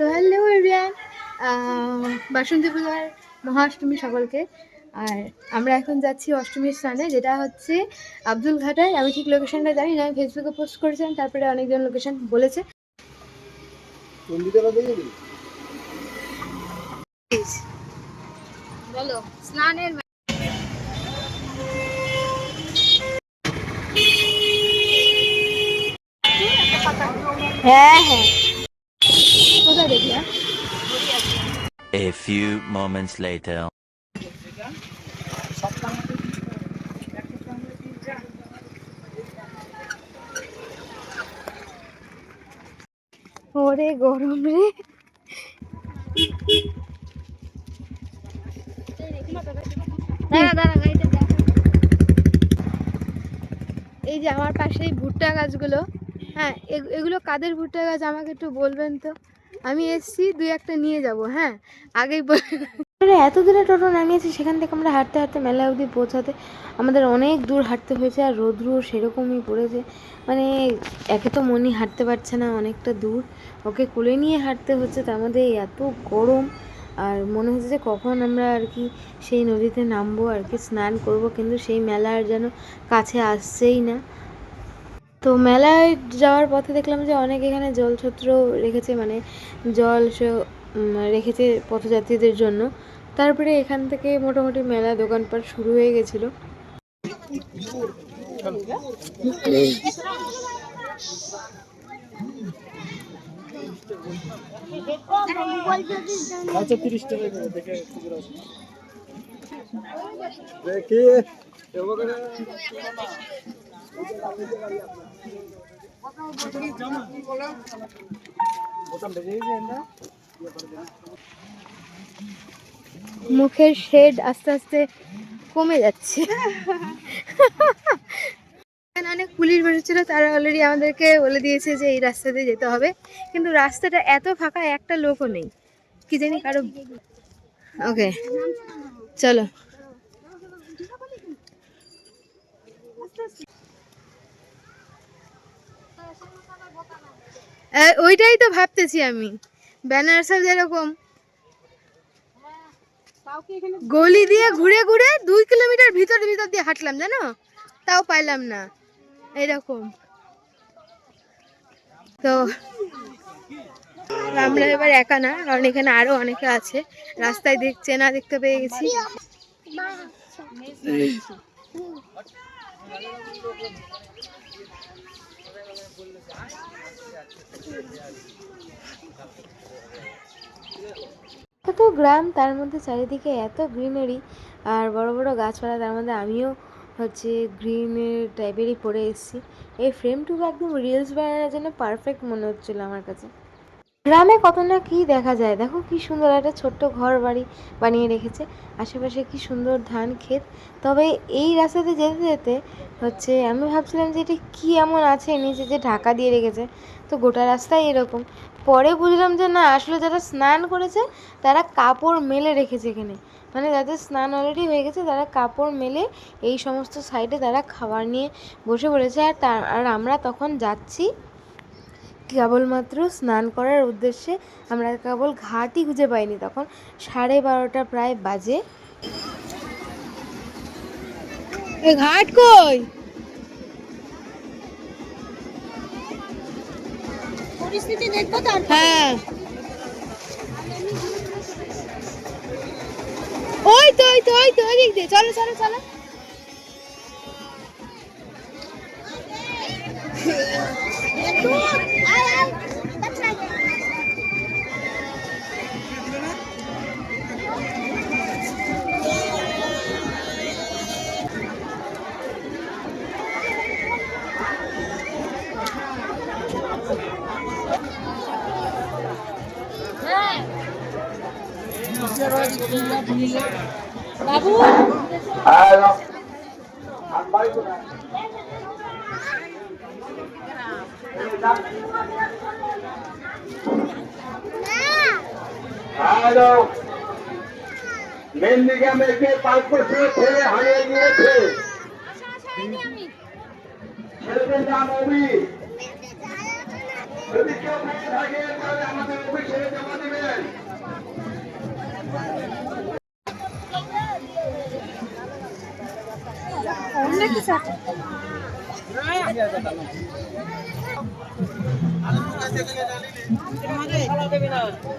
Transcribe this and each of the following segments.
তো hello everyone বাসন্তী পূজার মহাষ্টমী সকলকে। আর আমরা এখন যাচ্ছি অষ্টমীর স্থানে যেটা হচ্ছে আব্দুল ঘাটায়। আমি ঠিক লোকেশনটা জানি না আমি ফেসবুকে পোস্ট করেছিলাম তারপরে অনেকজন লোকেশন বলেছে। বলো স্নানের হ্যাঁ হ্যাঁ। কোথায় হ্যাঁ? A few moments later. ওরে গরম রে এই যে আমার পাশে এই ভুট্টা গাছগুলো হ্যাঁ এগুলো কাদের ভুট্টা গাছ আমাকে একটু বলবেন তো আমি এসছি, দুই একটা নিয়ে যাব হ্যাঁ? আগেই বল- এত দূরে টোটো নামিয়েছি, সেখান থেকে আমরা হাঁটতে হাঁটতে মেলা অবধি পৌঁছাতে আমাদের অনেক দূর হাঁটতে হয়েছে, আর রোদ্রু সেরকমই পড়েছে। মানে একে তো মনি হাঁটতে পারছে না, অনেকটা দূর। ওকে কোলে নিয়ে হাঁটতে হচ্ছে, তার মধ্যে এত গরম, আর মনে হচ্ছে যে কখন আমরা আর কি সেই নদীতে নামবো, আর কি স্নান করব, কিন্তু সেই মেলা আর যেন কাছে আসছেই না। তো মেলায় যাওয়ার পথে দেখলাম যে অনেক এখানে জলছত্র রেখেছে মানে জল রেখেছে পথযাত্রীদের জন্য। তারপরে এখান থেকে মোটামুটি মেলা দোকানপাট শুরু হয়ে গেছিল। আচ্ছা দেখে দেখি মুখের শেড আস্তে আস্তে কমে যাচ্ছে। অনেক পুলিশ বসেছিল, তারা অলরেডি আমাদেরকে বলে দিয়েছে যে এই রাস্তা দিয়ে যেতে হবে। কিন্তু রাস্তাটা এত ফাঁকা, একটা লোকও নেই। কি জানি কারও ওকে চলো। ওইটাই তো ভাবতেছি আমি। বেনারসে যেরকম। গলি দিয়ে ঘুরে ঘুরে দুই কিলোমিটার ভিতর ভিতর দিয়ে হাঁটলাম, জানো? তাও পাইলাম না। এরকম। তো আমরা এবার একা না, কারণ এখানে আরও অনেকে আছে। রাস্তায় দেখছে, না দেখতে পেয়ে গেছি। এত গ্রাম তার মধ্যে চারিদিকে এত গ্রিনারি আর বড় বড় গাছপালা, তার মধ্যে আমিও হচ্ছে গ্রিনের টাইপেরই পরে এসেছি। এই ফ্রেমটুকু একদম রিলস বানানোর জন্য পারফেক্ট মনে হচ্ছিল আমার কাছে। গ্রামে কত না কি দেখা যায়। দেখো কি সুন্দর একটা ছোট্ট ঘর বাড়ি বানিয়ে রেখেছে। আশেপাশে কি সুন্দর ধান ক্ষেত। তবে এই রাস্তাতে যেতে যেতে হচ্ছে, আমি ভাবছিলাম যে এটা কি এমন আছে, নিচে যে ঢাকা দিয়ে রেখেছে। তো গোটা রাস্তায় এরকম। পরে বুঝলাম যে না, আসলে যারা স্নান করেছে, তারা কাপড় মেলে রেখেছে এখানে। মানে যাদের স্নান অলরেডি হয়ে গেছে, তারা কাপড় মেলে এই সমস্ত সাইডে তারা খাবার নিয়ে বসে পড়েছে। আর তার আর আমরা তখন যাচ্ছি কেবলমাত্র স্নান করার উদ্দেশ্যে আমরা কেবল ঘাটই খুঁজে পাইনি তখন সাড়ে বারোটা প্রায় বাজে। ঘাট কই? পরিস্থিতি দেখব হ্যাঁ। ওই তো ওই তো ওই তো ওই দিক দিয়ে। চলো চলো চলো। বাবু হ্যালো মেন্দিকা মেয়েকে পাল্প শুয়ে ছেলে হারিয়ে দিয়েছে ছেলেকে আমাদের অভি জমা দেবেন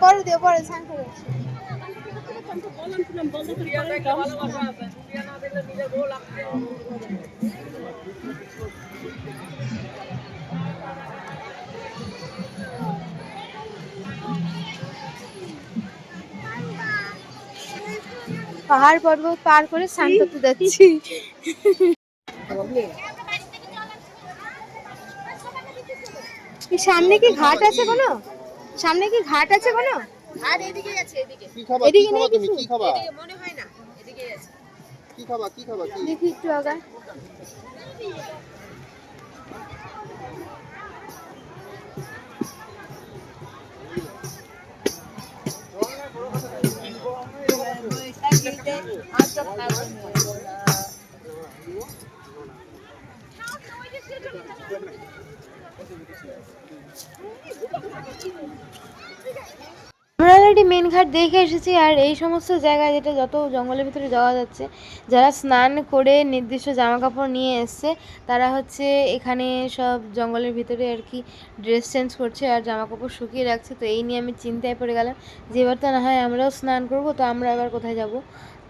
পরে দিও পরে স্নান করে পাহাড় পর্বত পার করে স্নান করতে যাচ্ছি। এই সামনে কি ঘাট আছে কোনো সামনে কি ঘাট আছে কোনো আর এদিকে আছে এদিকে। এদিকে নেই কিছু? কি খাবা? এদিকে মনে হয় না এদিকে আছে। কি খাবা? কি খাবা? কি? দেখি একটু আগা আমরা অলরেডি মেন ঘাট দেখে এসেছি আর এই সমস্ত জায়গায় যেটা যত জঙ্গলের ভিতরে যাওয়া যাচ্ছে, যারা স্নান করে নির্দিষ্ট জামা কাপড় নিয়ে এসছে, তারা হচ্ছে এখানে সব জঙ্গলের ভিতরে আর কি ড্রেস চেঞ্জ করছে আর জামা কাপড় শুকিয়ে রাখছে। তো এই নিয়ে আমি চিন্তায় পড়ে গেলাম যে এবার তো না হয় আমরাও স্নান করব, তো আমরা এবার কোথায় যাব?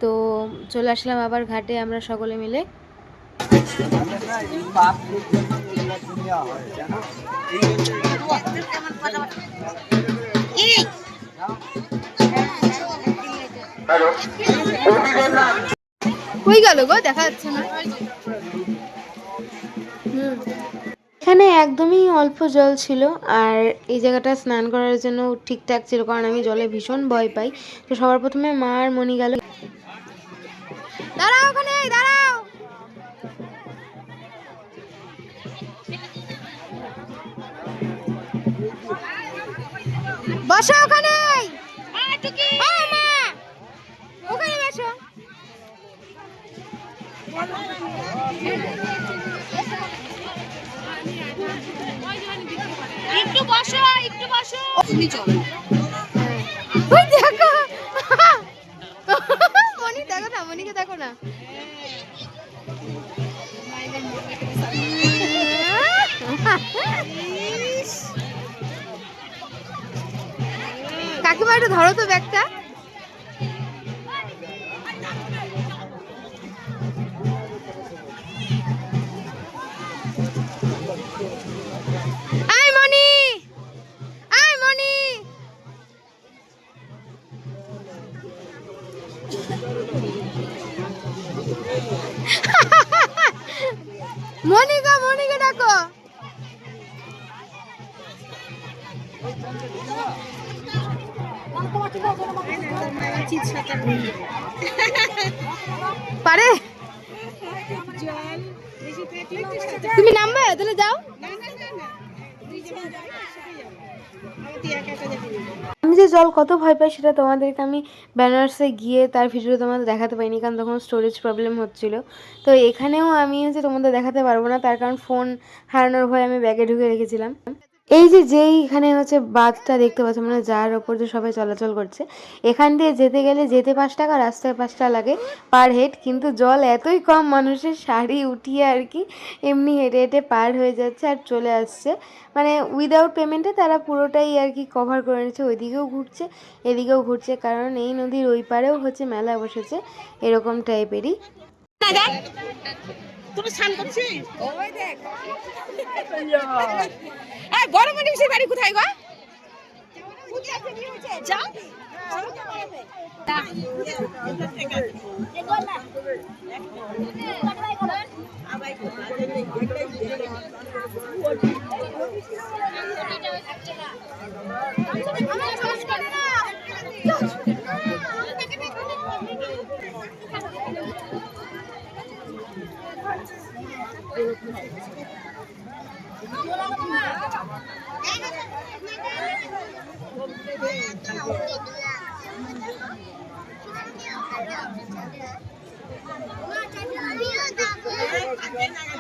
তো চলে আসলাম আবার ঘাটে আমরা সকলে মিলে। কই গেল গো দেখা যাচ্ছে না। এখানে একদমই অল্প জল ছিল আর এই জায়গাটা স্নান করার জন্য ঠিকঠাক ছিল কারণ আমি জলে ভীষণ ভয় পাই। তো সবার প্রথমে মা আর মনি গেল। দাঁড়াও ওখানে দাঁড়াও। বসো ওখানে। ও মা। ওখানে একটু বসো একটু বসো। তুমি চলো। ওই দেখো। মনি দেখো না মনিকে দেখো না। কাকিমা একটু ধরো তো ব্যাগটা। তুমি নামবে? তাহলে যাও। আমি যে জল কত ভয় পাই সেটা তোমাদেরকে আমি বেনারসে গিয়ে তার ভিডিও তোমাদের দেখাতে পাইনি কারণ তখন স্টোরেজ প্রবলেম হচ্ছিল। তো এখানেও আমি হচ্ছে তোমাদের দেখাতে পারব না, তার কারণ ফোন হারানোর ভয়ে আমি ব্যাগে ঢুকে রেখেছিলাম। এই যে যেই এখানে হচ্ছে বাঁধটা দেখতে পাচ্ছ মানে যার ওপর যে সবাই চলাচল করছে, এখান দিয়ে যেতে গেলে যেতে পাঁচ টাকা, রাস্তায় পাঁচ টাকা লাগে পার হেড কিন্তু জল এতই কম মানুষের শাড়ি উঠিয়ে আর কি এমনি হেঁটে হেঁটে পার হয়ে যাচ্ছে আর চলে আসছে। মানে উইদাউট পেমেন্টে তারা পুরোটাই আর কি কভার করে নিচ্ছে, ওইদিকেও ঘুরছে, এদিকেও ঘুরছে, কারণ এই নদীর ওই পারেও হচ্ছে মেলা বসেছে, এরকম টাইপেরই তুমি স্নান করছিস ওই দেখ। এই বড় বাড়ি কোথায় গো? যাও।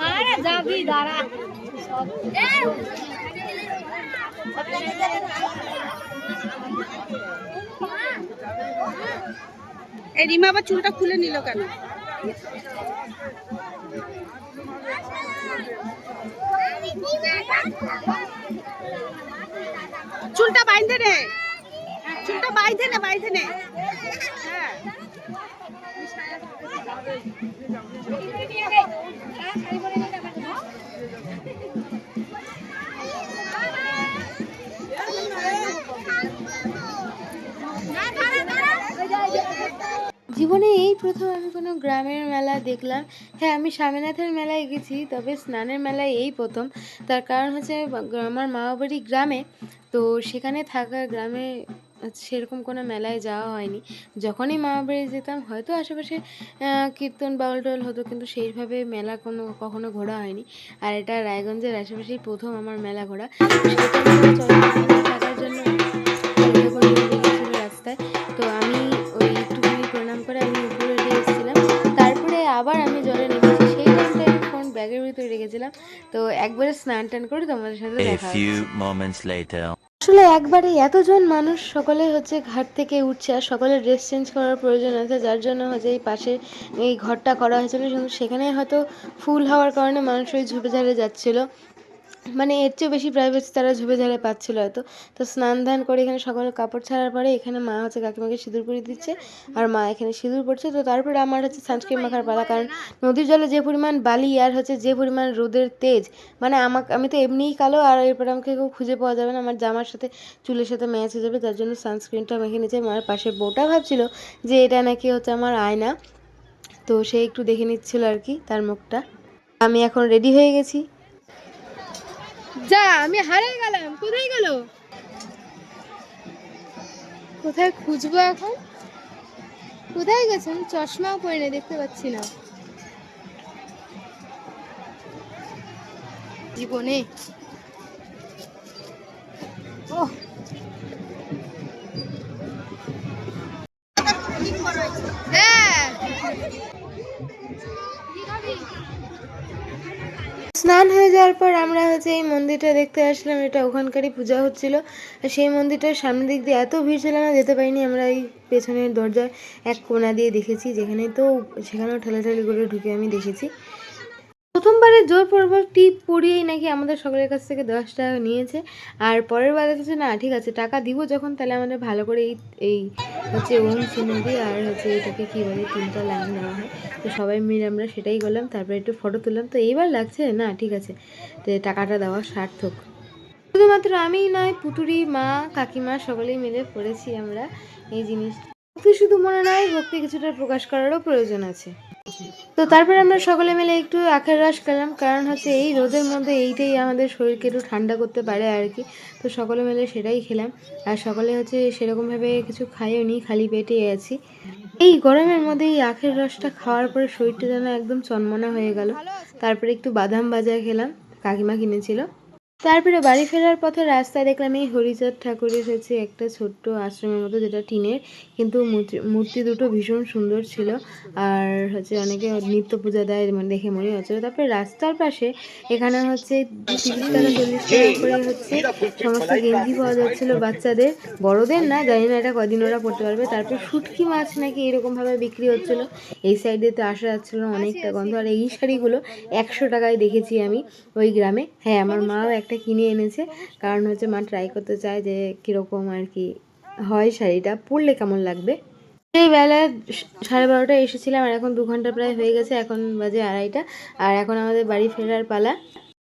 আরে যাবি দাঁড়া। এই রিমা আবার চুলটা খুলে নিল কেন? চুলটা বাইন্ধে রে চুলটা নে হ্যাঁ জীবনে এই প্রথম আমি কোনো গ্রামের মেলা দেখলাম। হ্যাঁ আমি স্বামীনাথের মেলায় গেছি, তবে স্নানের মেলায় এই প্রথম। তার কারণ হচ্ছে, আমার মামা বাড়ি গ্রামে, তো সেখানে থাকা গ্রামে সেরকম কোনো মেলায় যাওয়া হয়নি। যখনই মামা বাড়ি যেতাম, হয়তো আশেপাশে কীর্তন বাউল টাউল হতো, কিন্তু সেইভাবে মেলা কোনো, কখনো ঘোরা হয়নি। আর এটা রায়গঞ্জের আশেপাশেই প্রথম আমার মেলা ঘোরা। ব্যাগের ভিতরে রেখেছিলাম। তো একবারে স্নান টান করে তোমাদের সাথে দেখা হচ্ছে। আসলে একবারে এতজন মানুষ সকলে হচ্ছে ঘাট থেকে উঠছে আর সকলে ড্রেস চেঞ্জ করার প্রয়োজন আছে যার জন্য হচ্ছে এই পাশে এই ঘরটা করা হয়েছিল। কিন্তু সেখানে হয়তো ফুল হওয়ার কারণে মানুষ ওই ঝুপে ঝাড়ে যাচ্ছিল। মানে এর চেয়েও বেশি প্রাইভেসি তারা ঝুপে ঝাড়ে পাচ্ছিল হয়তো। তো স্নান ধান করে এখানে সকলে কাপড় ছাড়ার পরে এখানে মা হচ্ছে কাকিমাকে সিঁদুর পরিয়ে দিচ্ছে আর মা এখানে সিঁদুর পড়ছে। তো তারপরে আমার হচ্ছে সানস্ক্রিন মাখার পালা কারণ নদীর জলে যে পরিমাণ বালি আর হচ্ছে যে পরিমাণ রোদের তেজ মানে আমাকে আমি তো এমনিই কালো আর এরপরে আমাকে কেউ খুঁজে পাওয়া যাবে না। আমার জামার সাথে চুলের সাথে ম্যাচ হয়ে যাবে তার জন্য সানস্ক্রিনটা মেখে নিয়েছে। আমার পাশে বউটা ভাবছিল যে এটা নাকি হচ্ছে আমার আয়না। তো সে একটু দেখে নিচ্ছিল আর কি তার মুখটা। আমি এখন রেডি হয়ে গেছি। যা, আমি হারিয়ে গেলাম। কোথায় গেল? কোথায় খুঁজবো এখন? কোথায় গেছেন? চশমাও পরে নেই, দেখতে পাচ্ছি না। জীবনে। ও হ্যাঁ। স্নান হয়ে যাওয়ার পর আমরা হচ্ছে এই মন্দিরটা দেখতে আসলাম, এটা ওখানকারই পূজা হচ্ছিল। সেই মন্দিরটার সামনের দিক দিয়ে এত ভিড় ছিল না যেতে পারিনি, আমরা এই পেছনের দরজায় এক কোনা দিয়ে দেখেছি, যেখানে তো সেখানেও ঠেলাঠেলি করে ঢুকে আমি দেখেছি। প্রথমবারে জোরপূর্বক টিপ পড়িয়েই নাকি আমাদের সকলের কাছ থেকে দশ টাকা নিয়েছে। আর পরের বার হচ্ছে না, ঠিক আছে, টাকা দিব যখন, তাহলে আমাদের ভালো করে এই এই হচ্ছে ওম চিহ্ন আর হচ্ছে এটাকে কী বলে, তিনটা লাইন নেওয়া হয়। তো সবাই মিলে আমরা সেটাই করলাম, তারপরে একটু ফটো তুললাম। তো এইবার লাগছে, না, ঠিক আছে, তো টাকাটা দেওয়া সার্থক। শুধুমাত্র আমিই নয়, পুতুরি, মা, কাকিমা সকলেই মিলে পড়েছি আমরা এই জিনিস ভক্তি শুধু মনে নয়, ভক্তি কিছুটা প্রকাশ করারও প্রয়োজন আছে। তো তারপরে আমরা সকলে মিলে একটু আখের রস খেলাম, কারণ হচ্ছে এই রোদের মধ্যে এইটাই আমাদের শরীরকে একটু ঠান্ডা করতে পারে আর কি। তো সকলে মিলে সেটাই খেলাম। আর সকলে হচ্ছে সেরকমভাবে কিছু খাইও নি, খালি পেটে আছি। এই গরমের মধ্যে এই আখের রসটা খাওয়ার পরে শরীরটা যেন একদম চনমনা হয়ে গেল। তারপরে একটু বাদাম ভাজা খেলাম, কাকিমা কিনেছিল। তারপরে বাড়ি ফেরার পথে রাস্তায় দেখলাম এই হরিচাঁদ ঠাকুরের হচ্ছে একটা ছোট্ট আশ্রমের মতো, যেটা টিনের, কিন্তু মূর্তি- দুটো ভীষণ সুন্দর ছিল। আর হচ্ছে অনেকে নিত্য পূজা দেয় মানে দেখে মনে হচ্ছিল তারপরে রাস্তার পাশে এখানে হচ্ছে তিরিশ হচ্ছে সমস্ত গেঞ্জি পাওয়া যাচ্ছিল বাচ্চাদের। বড়দের না, জানি না এটা কদিন ওরা পড়তে পারবে। তারপর শুটকি মাছ নাকি এরকমভাবে বিক্রি হচ্ছিল। এই সাইডে তো আসা যাচ্ছিল অনেকটা গন্ধ। আর এই শাড়িগুলো একশো টাকায় দেখেছি আমি ওই গ্রামে। হ্যাঁ আমার মাও একটা কিনে এনেছে। কারণ হচ্ছে মা ট্রাই করতে চায় যে কীরকম আর কি হয় শাড়িটা, পরলে কেমন লাগবে? সেই বেলা সাড়ে বারোটায় এসেছিলাম আর এখন দু ঘণ্টা প্রায় হয়ে গেছে, এখন বাজে আড়াইটা। আর এখন আমাদের বাড়ি ফেরার পালা।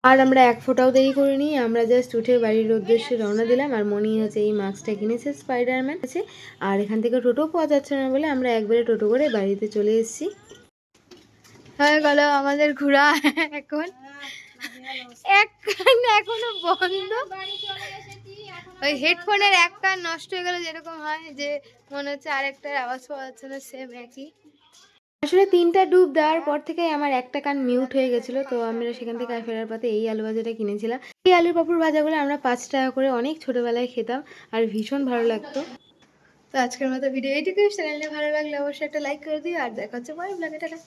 আর আমরা এক ফোঁটাও দেরি করিনি, আমরা জাস্ট উঠে বাড়ির উদ্দেশ্যে রওনা দিলাম। আর মনি হচ্ছে এই মাস্কটা কিনেছে স্পাইডারম্যান আছে। আর এখান থেকে টোটো পাওয়া যাচ্ছে না বলে আমরা একবারে টোটো করে বাড়িতে চলে এসেছি। হয়ে গেল আমাদের ঘোরা এখন। এক কান এখনও বন্ধ। ওই হেডফোনের এক কান নষ্ট হয়ে গেলে যেরকম হয় যে মনে হচ্ছে আরেকটার আওয়াজ পাওয়া যাচ্ছে না সেম একই। আসলে তিনটা ডুব দেওয়ার পর থেকে আমার একটা কান মিউট হয়ে গেছিল, তো আমরা সেখান থেকে ফেরার পথে এই আলু ভাজাটা কিনেছিলাম। এই আলুর পাপুর ভাজাগুলো আমরা পাঁচ টাকা করে অনেক ছোটোবেলায় খেতাম আর ভীষণ ভালো লাগতো। তো আজকের মতো ভিডিও এইটুকুই। চ্যানেলে ভালো লাগলে অবশ্যই একটা লাইক করে দিও, আর দেখা হচ্ছে পরে ব্লগে টাটা।